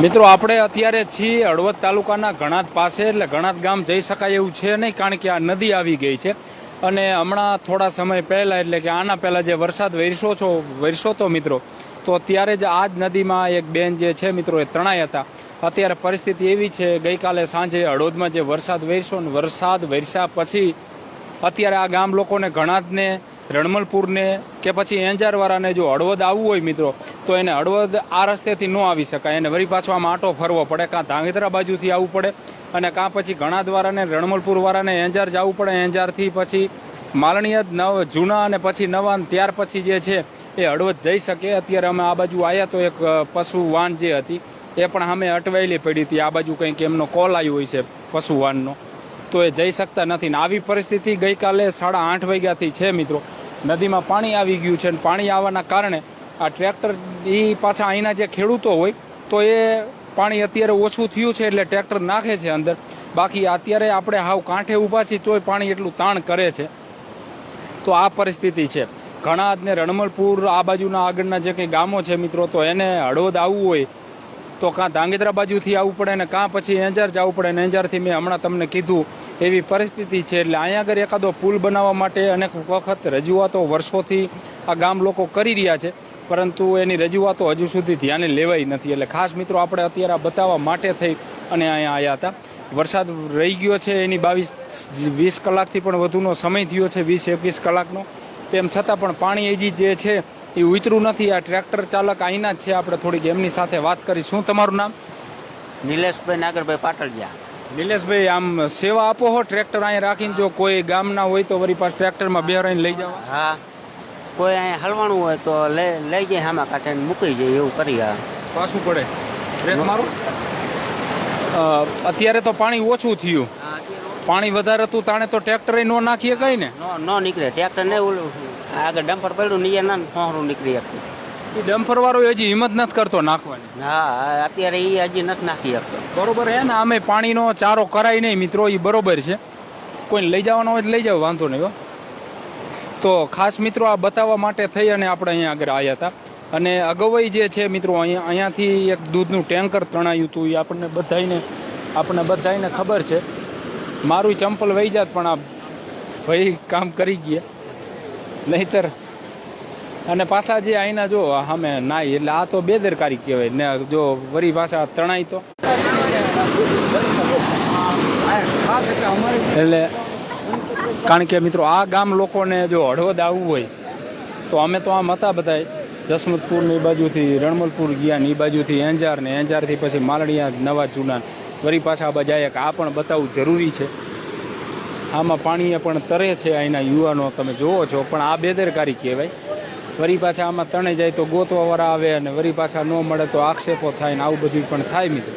મિત્રો, આપણે અત્યારે છીએ હળવદ તાલુકાના ગણાત પાસે, એટલે ગણાત ગામ જઈ શકાય એવું છે નહીં, કારણ કે આ નદી આવી ગઈ છે. અને હમણાં થોડા સમય પહેલાં, એટલે કે આના પહેલાં જે વરસાદ વરસો છો વરસો તો મિત્રો, તો ત્યારે જ આ જ નદીમાં એક બેન જે છે મિત્રો, એ તણાઈ હતા. અત્યારે પરિસ્થિતિ એવી છે, ગઈકાલે સાંજે હળવદમાં જે વરસાદ વરસ્યો ને વરસાદ વરસ્યા પછી અત્યારે આ ગામ લોકોને ઘણાજને રણમલપુરને કે પછી એંજારવાળાને જો હળવદ આવવું હોય મિત્રો, તો એને હળવદ આ રસ્તેથી ન આવી શકાય. એને વળી પાછો આમ આટો ફરવો પડે, કાં ધાંગધ્રા બાજુથી આવવું પડે અને કાં પછી ઘણાદવાળાને રણમલપુરવાળાને એંજાર જવું પડે. એંજારથી પછી માલણીયદ નવ, જૂના અને પછી નવા ત્યાર પછી જે છે એ હળવદ જઈ શકે. અત્યારે અમે આ બાજુ આવ્યા તો એક પશુ વાન જે હતી, એ પણ અમે અટવાયેલી પડી હતી. આ બાજુ કંઈક એમનો કોલ આવ્યો હોય છે પશુ વાનનો તો એ જઈ શકતા નથી ને આવી પરિસ્થિતિ ગઈકાલે સાડા આઠ વાગ્યાથી છે મિત્રો. નદીમાં પાણી આવી ગયું છે અને પાણી આવવાના કારણે આ ટ્રેક્ટર એ પાછા અહીંના જે ખેડૂતો હોય, તો એ પાણી અત્યારે ઓછું થયું છે એટલે ટ્રેક્ટર નાખે છે અંદર. બાકી અત્યારે આપણે હાવ કાંઠે ઊભા છીએ તોય પાણી એટલું તાણ કરે છે. તો આ પરિસ્થિતિ છે. ઘણા ને રણમલપુર આ બાજુના આગળના જે કંઈ ગામો છે મિત્રો, તો એને હળવદ આવવું હોય તો કાં ધાંગધ્રા બાજુથી આવવું પડે ને કાં પછી એંજાર જવું પડે ને એંજારથી મેં હમણાં તમને કીધું એવી પરિસ્થિતિ છે એટલે અહીંયા આગળ એકાદો પુલ બનાવવા માટે અનેક વખત રજૂઆતો વર્ષોથી આ ગામ લોકો કરી રહ્યા છે, પરંતુ એની રજૂઆતો હજુ સુધી ધ્યાને લેવાઈ નથી. એટલે ખાસ મિત્રો, આપણે અત્યારે આ બતાવવા માટે થઈ અને અહીંયા આવ્યા હતા. વરસાદ રહી ગયો છે, એની બાવીસ વીસ કલાકથી પણ વધુનો સમય થયો છે, વીસ એકવીસ કલાકનો. તેમ છતાં પણ પાણી હજી જે છે એ ઉતરું નથી. આ ટ્રેક્ટર ચાલક અહીંના જ છે. આપણે થોડીક એમની સાથે વાત કરી. શું તમારું નામ? નિલેશભાઈ નાગરભાઈ પાટડિયા નિલેશભાઈ આમ સેવા આપો હો ટ્રેક્ટર અહીંયા રાખીને. જો કોઈ ગામના હોય તો વળી પાસે ટ્રેક્ટરમાં બેરાઈને લઈ જાઓ. હા. કોઈ અહીંયા હલવાનું હોય તો લઈ લઈ જાય હામાં કાંઠે મૂકી જાય એવું કરી પાછું પડે. બ્રેક મારો? અત્યારે તો પાણી ઓછું થયું. પાણી વધારે હતું તાણે તો ટ્રેક્ટરે નો નાખીએ કઈ ને? નો નો નીકળે. ટ્રેક્ટર ને ઓલું આગળ ડમ્પર પડ્યું નીચે ના હોહરું નીકળી શકતું. એ ડમ્પર વાળો હજી હિંમત નથી કરતો નાખવાની. હા અત્યારે એ હજી નથી નાખી શકતો. બરોબર હે ને અમે પાણીનો ચારો કરાય નહીં મિત્રો એ બરોબર છે. કોઈને લઈ જવાનો હોય તો લઈ જાવ વાંધો નહીં હો. તો ખાસ મિત્રો આ બતાવવા માટે થઈ અને આપણે અહીંયા આગળ આવ્યા હતા. અને અગવઈ જે છે મિત્રો અહીંયા અહીંયાથી એક દૂધનું ટેન્કર તણાયું હતું એ આપણને બધાને આપણને બધાને ખબર છે. મારું ચંપલ વહી જાત, પણ આ ભાઈ કામ કરી ગયા. નહીતર અને પાછા જે અહીંના જો સામે નાય એટલે આ તો બેદરકારી કહેવાય. ને જો વરી પાછા તણાઈ તો. એટલે કારણ કે મિત્રો, આ ગામ લોકોને જો હળવદ આવવું હોય, તો અમે તો આમ હતા બધા જસમતપુરની બાજુથી રણમલપુર ગયા ને એ બાજુથી એંજાર ને એંજારથી પછી માલડિયા નવા જૂના વરી પાછા આ બાજુ કે આ પણ બતાવવું જરૂરી છે. આમાં પાણીએ પણ તરે છે અહીંના યુવાનો, તમે જુઓ છો, પણ આ બેદરકારી કહેવાય. વરી પાછા આમાં તણે જાય તો ગોતવાવાળા આવે અને વરી પાછા ન મળે તો આક્ષેપો થાય ને આવું બધું પણ થાય મિત્રો.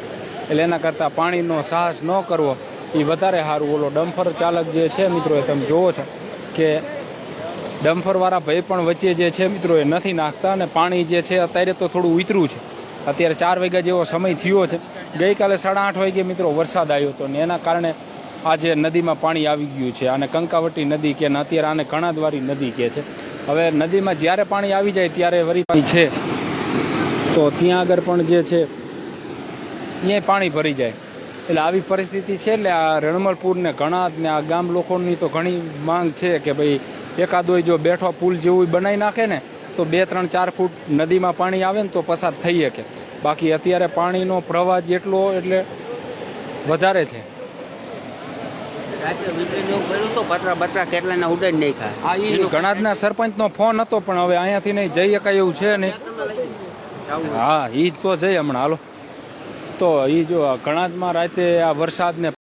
એટલે એના કરતાં પાણીનો સાહસ ન કરવો એ વધારે સારું. ઓલો ડમ્ફર ચાલક જે છે મિત્રો, એ તમે જુઓ છો કે ડમ્ફરવાળા ભાઈ પણ વચ્ચે જે છે મિત્રો, એ નથી નાખતા અને પાણી જે છે અત્યારે તો થોડું ઉતર્યું છે. અત્યારે ચાર વાગ્યા જેવો સમય થયો છે. ગઈકાલે સાડા આઠ વાગે મિત્રો વરસાદ આવ્યો હતો ને એના કારણે આજે નદીમાં પાણી આવી ગયું છે અને કંકાવટી નદી કે અત્યારે આને ઘણાદવારી નદી કહે છે. હવે નદીમાં જ્યારે પાણી આવી જાય ત્યારે વરી છે. તો ત્યાં આગળ પણ જે છે ત્યાં પાણી ભરી જાય. એટલે આવી પરિસ્થિતિ છે એટલે આ રણમલપુરને ઘણા ને આ ગામ લોકોની તો ઘણી માંગ છે કે ભાઈ એકાદોય જો બેઠો પુલ જેવું બનાવી નાખે ને તો બે ત્રણ ચાર ફૂટ નદીમાં પાણી આવે ને તો પસાર થઈ શકે. બાકી અત્યારે પાણીનો પ્રવાહ જેટલો એટલે વધારે છે. ઘણા કેટલા ના ફોન હતો પણ હવે અહીંયાથી નહીં જઈ શકાય એવું છે નહીં. હા ઈ જ તો જઈ હમણાં હાલો. તો ઈ જો ઘણાદમાં રાતે આ વરસાદને